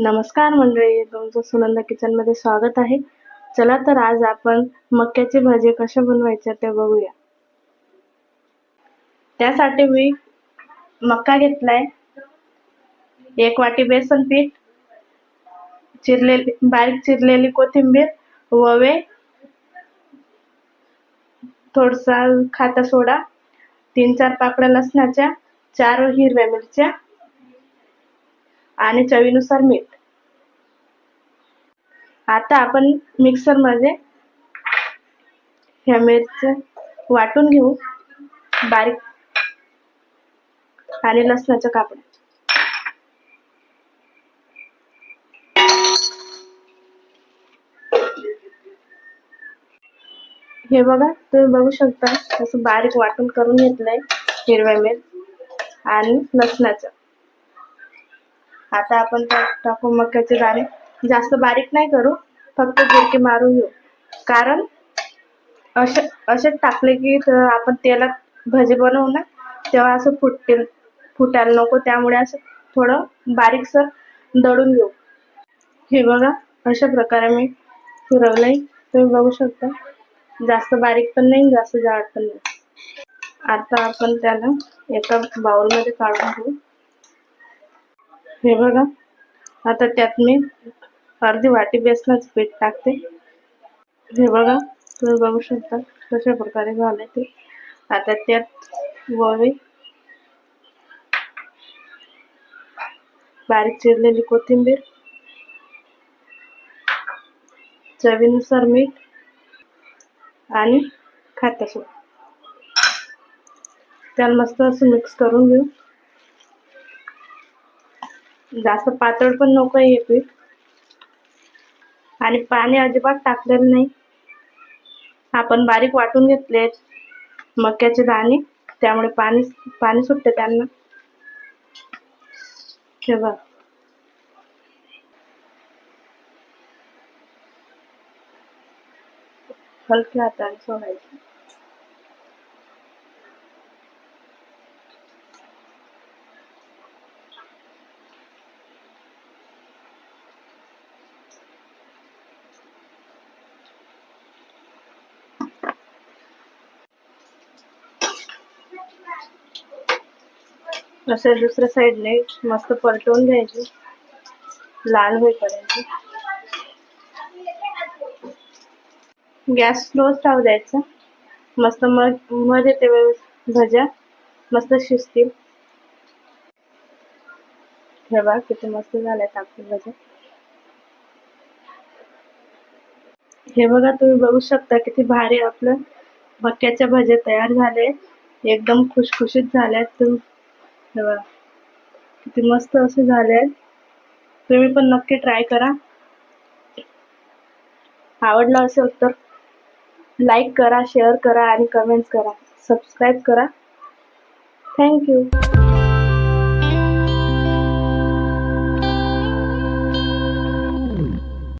नमस्कार मंडळी तुमचं सुनंदा किचनमध्ये स्वागत आहे. चला तर आज आपण मक्याची भाजी कशा बनवायच्या ते बघूया. त्यासाठी मी मक्का घेतलाय. एक वाटी बेसन पीठ चिरलेली बारीक चिरलेली कोथिंबीर ववे थोडसा खाता सोडा तीन चार पाकळ्या लसणाच्या चार हिरव्या मिरच्या आणि चवीनुसार मीठ. आता आपण मिक्सरमध्ये ह्या मिरच्या वाटून घेऊ. बारीक. आणि लसणाच्या कापड्या हे बघा तुम्ही बघू शकता असं बारीक वाटून करून घेतलंय हिरव्या मिरच आणि लसणाचं. आता आपण त्यात टाकू मक्याचे दाणे. जास्त बारीक नाही करू फक्त गिरकी मारून घेऊ. कारण असे असे टाकले की तर आपण तेलात भजी बनवू ना तेव्हा असं फुटतील फुटायला नको. त्यामुळे असं थोडं बारीकसर दळून घेऊ. हे बघा अशा प्रकारे मी फिरवलं आहे तुम्ही बघू शकता. जास्त बारीक पण नाही जास्त जाड पण नाही. आता आपण त्याला एका बाउलमध्ये काढून घेऊ. हे बघा. आता त्यात मी अर्धी वाटी बेसनाचं पीठ टाकते. हे बघा तुम्ही बघू शकता कशा प्रकारे झाले ते. आता त्यात ववे बारीक चिरलेली कोथिंबीर. चवीनुसार मीठ. आणि खात्यासूट त्याला मस्त असं मिक्स करून घेऊ. जास्त पातळ पण नको आहे हे पीठ. आणि पाणी अजिबात टाकलेलं नाही. आपण बारीक वाटून घेतले मक्याचे दाणे त्यामुळे पाणी पाणी सुटते त्यांना. हे बघ. हलक्या हाताने सोडायचं. असं दुसऱ्या साईडने मस्त पलटवून घ्यायचे. लाल होईपर्यंत. गॅस स्लोच राहू द्यायचा. मस्त मग मध्ये ते भज्या. मस्त शिजतील. हे बघा किती मस्त झाल्यात आपल्या भज्या. हे बघा तुम्ही बघू शकता किती भारी आपलं मक्याच्या भज्या तयार झाले एकदम खुशखुशीत झाल्यात. तुम्ही हे बघा किती मस्त असे झाले आहेत. तुम्ही पण नक्की ट्राय करा. आवडलं असेल तर लाईक करा शेअर करा आणि कमेंट्स करा. सबस्क्राईब करा. थँक्यू